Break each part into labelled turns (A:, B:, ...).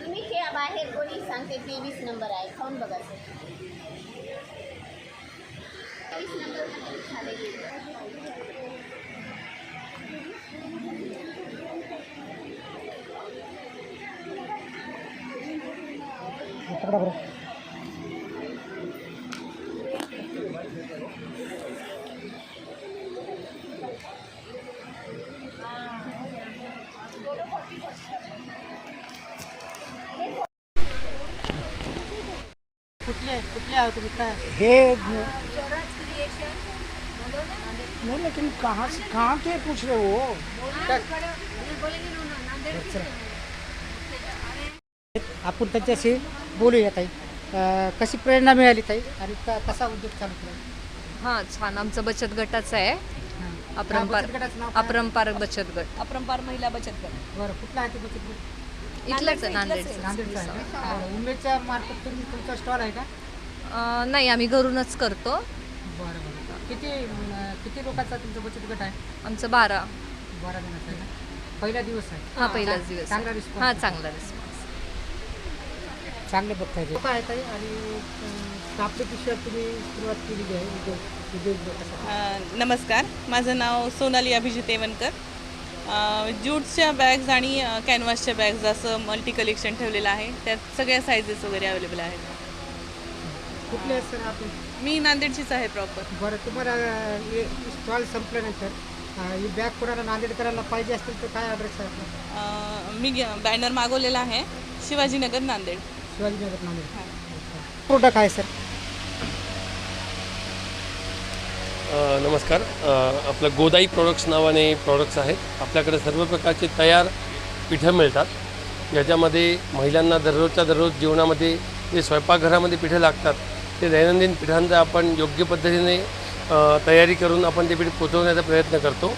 A: तुम्ही खेळा बाहेर कोणी सांगते तेवीस नंबर आहे. खाऊन बघा सर तेवीस नंबर झाले
B: कुठले? कुठले आहो तुम्ही? काय?
C: हे नहीं लेकिन कहाँ से कहाँ के पूछ रहे हो?
B: आपण त्यांच्याशी बोलूया ताई. अं, कशी प्रेरणा मिळाली ताई आणि का कसा उद्योग चालू केला?
D: हां छान. आमचं बचत गटाचं आहे. अपरंपार
B: बचत गटाचं नाव काय?
D: अपरंपार बचत गट.
E: अपरंपार महिला बचत गट.
B: बरं कुठला आहे ते बचत गट?
D: इथलंच आहे
E: नांदेडचं,
D: नांदेडचं
B: नांदेडचा आहे का? बरं, उमेदच्या मार्फत तुम्ही तुमचा स्टॉल आहे का?
D: अं, नाही आम्ही घरूनच करतो.
B: बरं बरं. किती अं, किती लोकांचा तुमचा बचत गट आहे?
D: आमचं बारा.
B: बारा जणांचा आहे पहिला दिवस आहे.
D: हा पहिलाच दिवस
B: चांगला. रिस्पॉन्स
D: हा चांगला रिस्पॉन्स
B: चांगले बघता येते काय आहे ताई. आणि अं, तुम्ही सुरुवात केलेली आहे उद्योग उद्योग कसा
E: अ, नमस्कार. माझं नाव सोनाली अभिजित एवनकर अ, ज्यूटच्या बॅग्स आणि अ, कॅनव्हासच्या बॅग्स असं मल्टी कलेक्शन ठेवलेलं आहे. त्यात सगळ्या साईजेस वगैरे अवेलेबल आहेत.
B: कुठले आहेत सर आपण
E: मी नांदेडचीच आहे प्रॉपर
B: बरं तुम्हाला स्टॉल संपल्यानंतर ही बॅग कोणाला नांदेडकरांना पाहिजे असतील तर काय ॲड्रेस आहे आपला?
E: मी बॅनर मागवलेला आहे. शिवाजीनगर नांदेड.
B: शिवाजीनगर नांदेड. प्रोडक्ट आहे सर?
F: अ, नमस्कार. अ, आपलं गोदाई प्रोडक्ट्स नावाने प्रोडक्ट्स आहेत. आपल्याकडे सर्व प्रकारचे तयार पिठं मिळतात. ज्याच्यामध्ये महिलांना दररोजच्या दररोज जीवनामध्ये जे स्वयंपाकघरामध्ये पिठं लागतात ते दैनंदिन पिठांचा आपण योग्य पद्धतीने तयारी करून आपण ते पीठ पोचवण्याचा प्रयत्न करतो.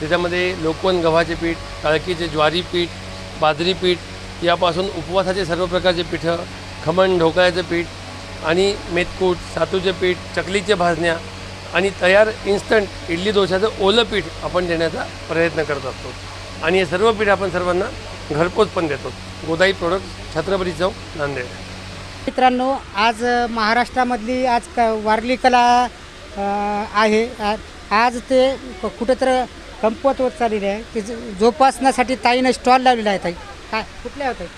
F: त्याच्यामध्ये लोकवन गव्हाचे पीठ काळकीचे ज्वारी पीठ बाजरी पीठ यापासून उपवासाचे सर्व प्रकारचे पिठं खमण ढोकळ्याचं पीठ आणि मेतकूट सातूचे पीठ चकलीचे भाजण्या आणि तयार इन्स्टंट इडली दोशाचं ओलं पीठ आपण देण्याचा प्रयत्न करत असतो. आणि हे सर्व पीठ आपण सर्वांना घरपोच पण देतो. गोदाई प्रोडक्ट छत्रपती चौक नांदेड.
B: मित्रांनो आज महाराष्ट्रामधली आज क वारली कला आहे. आज ते क- कुठंतरी कमकुवत होत चाललेली आहे. ते जोपासण्यासाठी ताईनं स्टॉल लावलेला आहे ताई. काय कुठल्या होत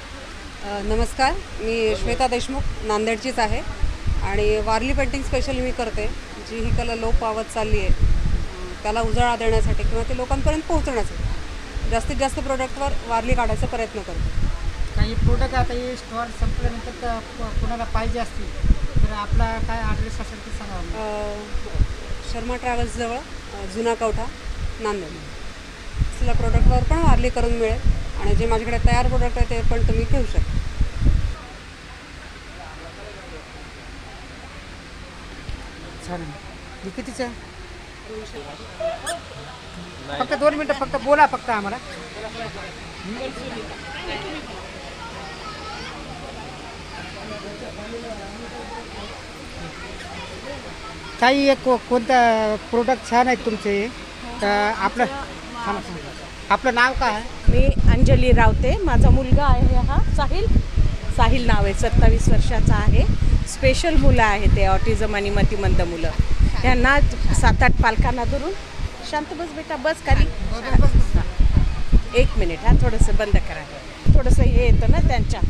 G: नमस्कार. मी श्वेता देशमुख नांदेडचीच आहे. आणि वारली पेंटिंग स्पेशल मी करते. जी ही कला लोप पावत चालली आहे त्याला उजाळा देण्यासाठी किंवा ते लोकांपर्यंत पोहोचण्यासाठी जास्तीत जास्त प्रोडक्टवर वारली काढायचा प्रयत्न करते.
B: काही प्रोडक्ट आता हे स्टॉल संपल्यानंतर कोणाला पाहिजे असतील तर आपला काय ॲड्रेस असेल ते सांगा
G: शर्मा ट्रॅव्हल्सजवळ जुना कवठा नांदेड. असलेल्या प्रोडक्टवर पण वारली करून मिळेल आणि जे माझ्याकडे तयार प्रोडक्ट आहे ते पण तुम्ही घेऊ शकता.
B: चालेल. हे कितीचं आहे? फक्त दोन मिनटं फक्त बोला फक्त आम्हाला. काही एक को- कोणता प्रोडक्ट छान आहेत तुमचे? तर आपलं. आपलं नाव काय आहे?
H: मी अंजली रावते. माझा मुलगा आहे हा साहिल. साहिल नाव आहे सत्तावीस वर्षाचा आहे. स्पेशल मुलं आहे ते ऑटिझम आणि मतिमंद मुलं. ह्यांना सात आठ पालकांना धरून शांत बस बेटा बस खाली. एक मिनिट हा थोडंसं बंद करा. थोडंसं हे येतं ना त्यांच्या.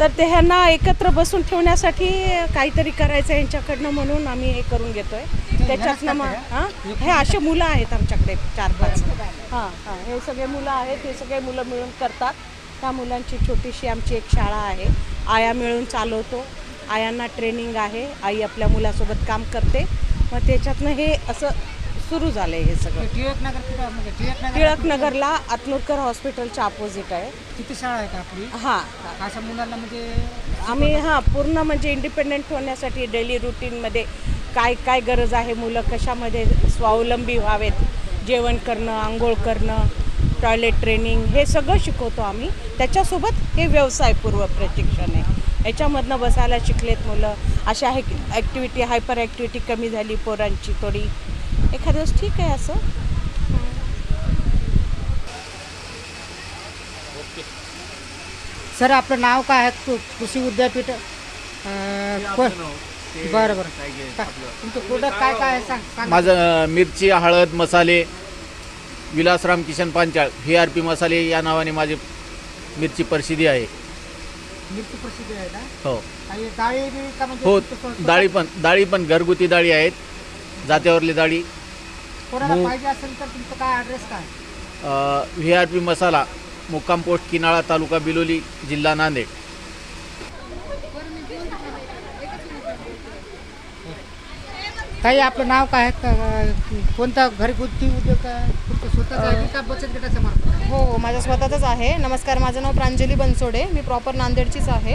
H: तर ते ह्यांना एकत्र बसून ठेवण्यासाठी काहीतरी करायचं आहे यांच्याकडनं म्हणून आम्ही हे करून घेतोय. त्याच्यातनं मग हां? हे असे मुलं आहेत आमच्याकडे चार पाच. हां हां. हे सगळे मुलं आहेत हे सगळे मुलं मिळून करतात. त्या मुलांची छोटीशी आमची एक शाळा आहे. आया मिळून चालवतो. आयांना ट्रेनिंग आहे. आई आपल्या मुलासोबत काम करते. मग त्याच्यातनं हे असं सुरू झालं आहे हे सगळं.
B: टिळक नगर कुठं म्हणजे टिळक नगर
H: टिळक नगरला आतनूरकर हॉस्पिटलच्या अपोजिट आहे.
B: किती शाळा आहे का आपली?
H: हां.
B: अशा मुलांना म्हणजे
H: आम्ही हां पूर्ण म्हणजे इंडिपेंडेंट होण्यासाठी डेली रुटीनमध्ये काय काय गरज आहे मुलं? कशामध्ये स्वावलंबी व्हावेत? जेवण करणं आंघोळ करणं टॉयलेट ट्रेनिंग हे सगळं शिकवतो आम्ही. त्याच्यासोबत हे व्यवसायपूर्व प्रशिक्षण आहे. याच्यामधनं बसायला शिकलेत मुलं. अशा आहे ॲक्टिव्हिटी हायपर ॲक्टिव्हिटी कमी झाली पोरांची थोडी. एखाद्या दिवस ठीक आहे असं.
B: सर आपलं नाव काय आहे? कृ- कृषी विद्यापीठ? अं, को- बरं बरं. का- तुमचं प्रोडक्ट काय काय आहे? सांग सांग.
I: माझं अ, मिरची हळद मसाले Vilasram Kishan Panchal V R P मसाले या नावाने माझी मिरची प्रसिद्धी आहे.
B: मिरची प्रसिद्ध आहे ना
I: हो.
B: आणि डाळी बी का म्हणजे
I: हो
B: तुमचं
I: डाळी पण डाळी पण घरगुती डाळी आहेत. जात्यावरली डाळी
B: कोणाला
I: मूग.
B: पाहिजे असेल तर तुमचं काय ॲड्रेस काय?
I: व्ही आर पी मसाला मुक्काम पोस्ट किनाळा तालुका बिलोली जिल्हा नांदेड.
B: ताई आपलं नाव काय आहे? का- कोणता घरगुती उद्योग आहे? तुमचं स्वतःच आहे की का बचत गटाच्या मार्फत? आहे?
J: हो माझं स्वतःचंच आहे. नमस्कार माझं नाव प्रांजली बनसोडे. मी प्रॉपर नांदेडचीच आहे.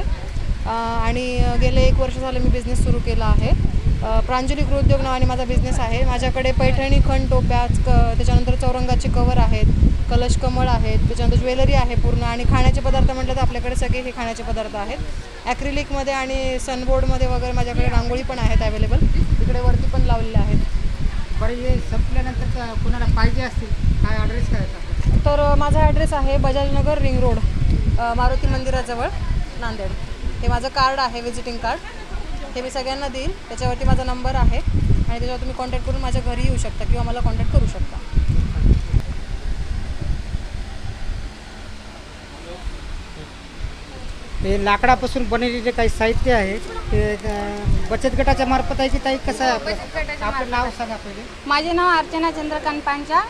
J: अ, आणि गेले एक वर्ष झालं मी बिझनेस सुरू केला आहे. प्रांजली गृहोद्योग नावाने माझा बिझनेस आहे. माझ्याकडे पैठणी खण टोप्या क त्याच्यानंतर चौरंगाचे कवर आहेत कलश कमळ आहेत त्याच्यानंतर ज्वेलरी आहे पूर्ण आणि खाण्याचे पदार्थ म्हटलं तर आपल्याकडे सगळे हे खाण्याचे पदार्थ आहेत. ॲक्रिलिकमध्ये आणि सनबोर्डमध्ये वगैरे माझ्याकडे रांगोळी पण आहेत अवेलेबल इकडे वरती पण लावलेल्या आहेत.
B: बरं हे संपल्यानंतर कोणाला पाहिजे असतील? काय ॲड्रेस आपला?
J: तर माझा ॲड्रेस आहे बजाजनगर रिंग रोड मारुती मंदिराजवळ नांदेड. हे माझं कार्ड आहे व्हिजिटिंग कार्ड हे मी सगळ्यांना देईल. त्याच्यावरती माझा नंबर आहे. आणि त्याच्यावर तुम्ही कॉन्टॅक्ट करून माझ्या घरी येऊ शकता किंवा मला कॉन्टॅक्ट करू शकता.
B: हे लाकडापासून बनवलेले काही साहित्य आहे ते बचत गटाच्या मार्फत आहे की ताई कसं आहे आपलं आपलं नाव सांगा पहिले.
K: माझे नाव अर्चना चंद्रकांत पांचा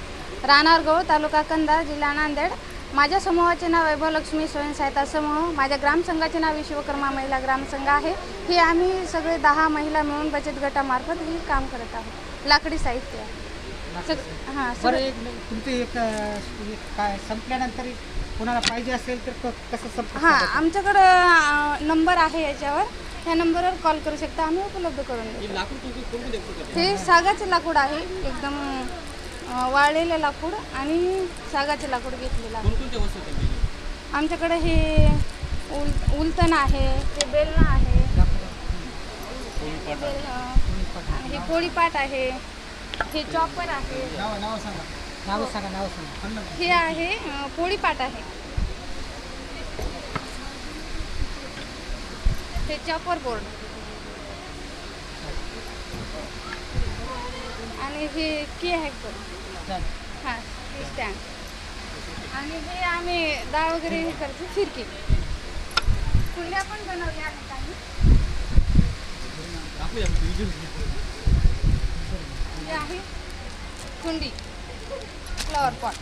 K: राहणार गौळ तालुका कंधार जिल्हा नांदेड. माझ्या समूहाचे नाव वैभव लक्ष्मी स्वयंसहायता समूह. माझ्या ग्रामसंघाचे नाव विश्वकर्मा महिला ग्रामसंघ आहे. हे आम्ही सगळे दहा महिला मिळून बचत गटामार्फत हे काम करत आहोत. लाकडी साहित्य. सग हां
B: एक तुमचं एक काय संपल्यानंतर कोणाला पाहिजे असेल तर कसं संप
K: हां आमच्याकडं नंबर आहे याच्यावर. त्या नंबरवर कॉल करू शकता. आम्ही उपलब्ध करून देतो. हे सागाचे लाकूड आहे. एकदम अ, वाळलेलं लाकूड आणि सागाचे लाकूड घेतलेलं आहे. आमच्याकडे हे उल उलतण आहे ते बेलणं आहे बेलणं. हे पोळीपाट आहे हे चॉपर आहे.
B: नाव सांगा. नाव सांगा नाव सांगा.
K: हे आहे अ, पोळीपाट आहे. हे चॉपर बोर्ड. आणि हे की आहे
B: चालेल.
K: हां हे स्टँड आणि हे आम्ही डाळ वगैरे हे करतो फिरकी. कुंड्या पण बनवल्या आहेत आम्ही हे आहे कुंडी फ्लॉवर पॉट.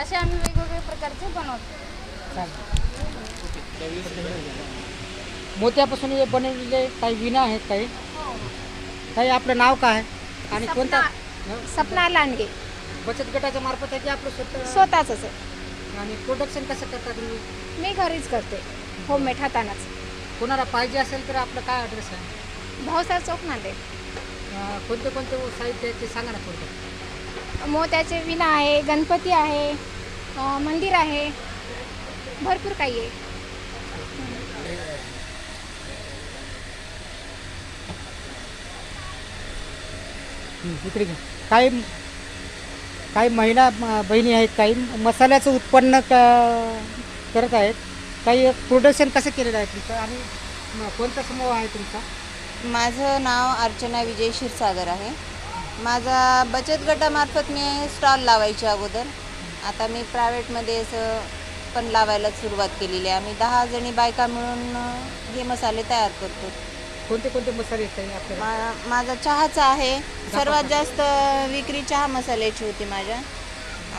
K: असे आम्ही वेगवेगळे प्रकारचे बनवतो.
B: मोत्यापासून हे बनवलेले काही विना आहेत काही? काही आपलं नाव काय? आहे आणि कोणता
K: सपना लांडगे.
B: बचत गटाच्या मार्फत आहे की आपलं स्वतः?
K: स्वतःच आहे.
B: आणि प्रोडक्शन कसं करता तुम्ही?
K: मी घरीच करते. होममेड हातानंच
B: कोणाला पाहिजे असेल तर आपलं काय ॲड्रेस आहे?
K: भावसार चौक नांदेड
B: अं, कोणते कोणते साहित्य आहे ते सांगा ना थोडं
K: मोत्याचे विना आहे गणपती आहे अं, मंदिर आहे. भरपूर काही आहे.
B: इकडे काही काही महिला म- बहिणी आहेत काही मसाल्याचं उत्पन्न क करत आहेत. काही प्रोडक्शन कसं केलेलं आहे तुमचं? आणि कोणता समूह आहे तुमचा?
A: माझं नाव अर्चना विजय क्षीरसागर आहे. माझा बचत गटामार्फत मी स्टॉल लावायची अगोदर. आता मी प्रायव्हेटमध्ये असं पण लावायला सुरुवात केलेली आहे. आम्ही दहा जणी बायका मिळून हे मसाले तयार करतो.
B: कोणते कोणते मसाले आहेत ताई आपल्याला
A: मा माझा चहाचा आहे. सर्वात जास्त विक्री चहा मसाल्याची होती माझ्या.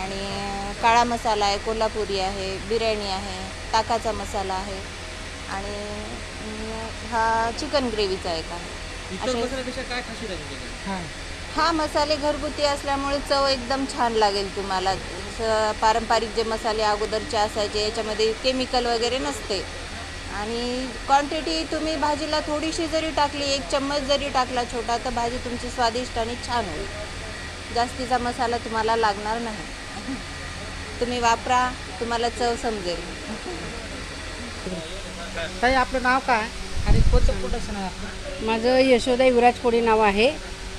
A: आणि काळा मसाला आहे कोल्हापुरी आहे बिर्याणी आहे ताकाचा मसाला आहे. आणि अं, हा चिकन ग्रेव्हीचा एक आहे. असे
B: हां.
A: हा मसाले घरगुती असल्यामुळे चव एकदम छान लागेल तुम्हाला. जसं पारंपरिक जे मसाले अगोदरचे असायचे याच्यामध्ये केमिकल वगैरे नसते. आणि क्वांटिटी तुम्ही भाजीला थोडीशी जरी टाकली एक चम्मच जरी टाकला छोटा तर भाजी तुमची स्वादिष्ट आणि छान होईल. जास्तीचा मसाला तुम्हाला लागणार नाही. तुम्ही वापरा तुम्हाला चव समजेल.
B: ताई आपलं नाव काय? आणि कोणतं प्रोडक्शन आहे
L: माझं यशोदा युवराज कोळी नाव आहे.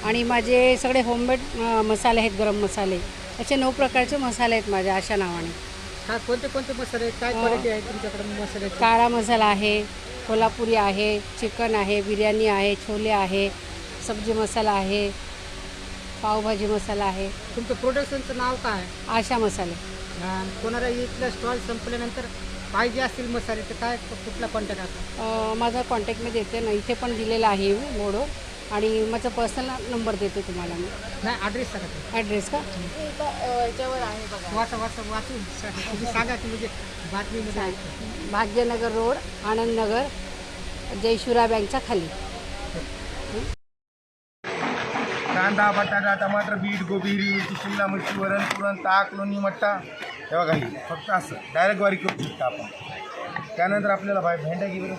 L: आणि माझे सगळे होममेड मसाले आहेत गरम मसाले. असे नऊ प्रकारचे मसाले आहेत माझ्या अशा नावाने.
B: हा कोणते कोणते मसाले? आहेत काय क्वालिटी आहे तुमच्याकडे मसाले
L: काळा मसाला आहे कोल्हापुरी आहे चिकन आहे बिर्याणी आहे छोले आहे सब्जी मसाला आहे पावभाजी मसाला आहे.
B: तुमचं प्रोडक्शनचं नाव काय? आहे?
L: आशा मसाले.
B: आणि कोणाला इथलं स्टॉल संपल्यानंतर पाहिजे असतील मसाले तर काय कुठला कॉन्टॅक्ट आहे
L: अ, माझा कॉन्टॅक्ट मी देते ना इथे पण दिलेला आहे मी मोडो. आणि माझा पर्सनल नंबर देते तुम्हाला मी.
B: नाही ॲड्रेस सांगा.
L: ॲड्रेस का?
H: याच्यावर आहे बघा
B: वाचा वाचा वाचून सांगा. तुम्ही सांगा की म्हणजे बातमीमध्ये ऐकतो.
L: भाग्यनगर रोड आनंद नगर जयशिवरा बँकच्या खाली.
M: कांदा बटाटा टमाटर बीट गोबी हिरवी मिरची शिमला मिरची वरण पुरण ताक लोणी मट्टा. हे बघा ही फक्त असं. डायरेक्ट वारी करू शकतो आपण. त्यानंतर आपल्याला भाई भेंड्या घे बरं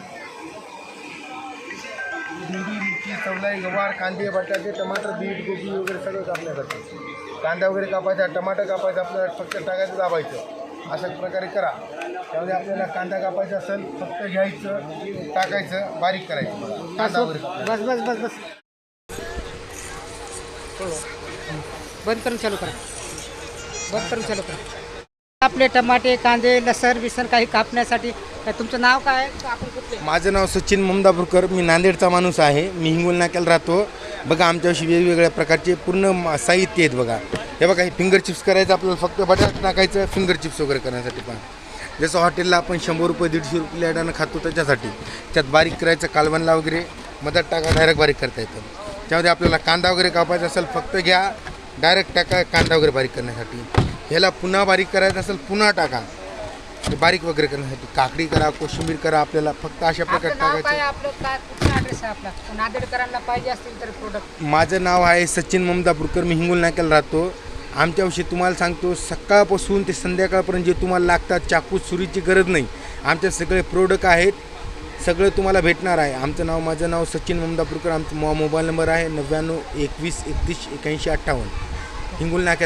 M: भेंडी मिरची चवलाई गवार कांदे बटाटे टमाटर बीट गोबी वगैरे सगळं कापण्यासाठी. कांदा वगैरे कापायचा टमाटर कापायचा आपल्याला फक्त टाकायचं दाबायचं. अशा प्रकारे करा. त्यामध्ये आपल्याला कांदा कापायचा असेल फक्त घ्यायचं टाकायचं बारीक करायचं. कांदा वगैरे.
B: बस बस बस बस. बंद करून चालू करा. बंद करून चालू करा. आपले टमाटे कांदे लसर विसर काही कापण्यासाठी. काय तुमचं नाव काय? आहे? आपण कुठले?
M: माझं नाव सचिन ममदापूरकर मी नांदेडचा माणूस आहे. मी हिंगोल नाक्याला राहतो. बघा आमच्याशी वेगवेगळ्या प्रकारचे पूर्ण साहित्य आहेत बघा. हे बघा हे फिंगर चिप्स करायचं आपल्याला फक्त बटाट टाकायचं फिंगर चिप्स वगैरे करण्यासाठी पण. जसं हॉटेलला आपण शंभर रुपये दीडशे रुपये लाडानं खातो त्याच्यासाठी. त्यात बारीक करायचं कालवणला वगैरे मधात टाका डायरेक्ट बारीक करता येतं. त्यामध्ये आपल्याला कांदा वगैरे कापायचा असेल फक्त घ्या. डायरेक्ट टाका कांदा वगैरे बारीक करण्यासाठी. ह्याला पुन्हा बारीक करायचं असेल पुन्हा टाका. बारीक वगैरे करण्यासाठी काकडी करा कोशिंबीर करा आपल्याला फक्त अशा प्रकारे टाकायचं. माझं नाव आहे सचिन ममदापूरकर मी हिंगोल नाक्याला राहतो. आमच्याविषयी तुम्हाला सांगतो सकाळपासून ते संध्याकाळपर्यंत जे तुम्हाला लागतात चाकू सुरीची गरज नाही. आमचे सगळे प्रोडक्ट आहेत. सगळं तुम्हाला भेटणार आहे. आमचं नाव माझं नाव सचिन ममदापूरकर आमचा मो मोबाईल नंबर आहे नव्याण्णव एकवीस एकतीस एक्याऐंशी अठ्ठावन्न. हिंगोल नाक्याचा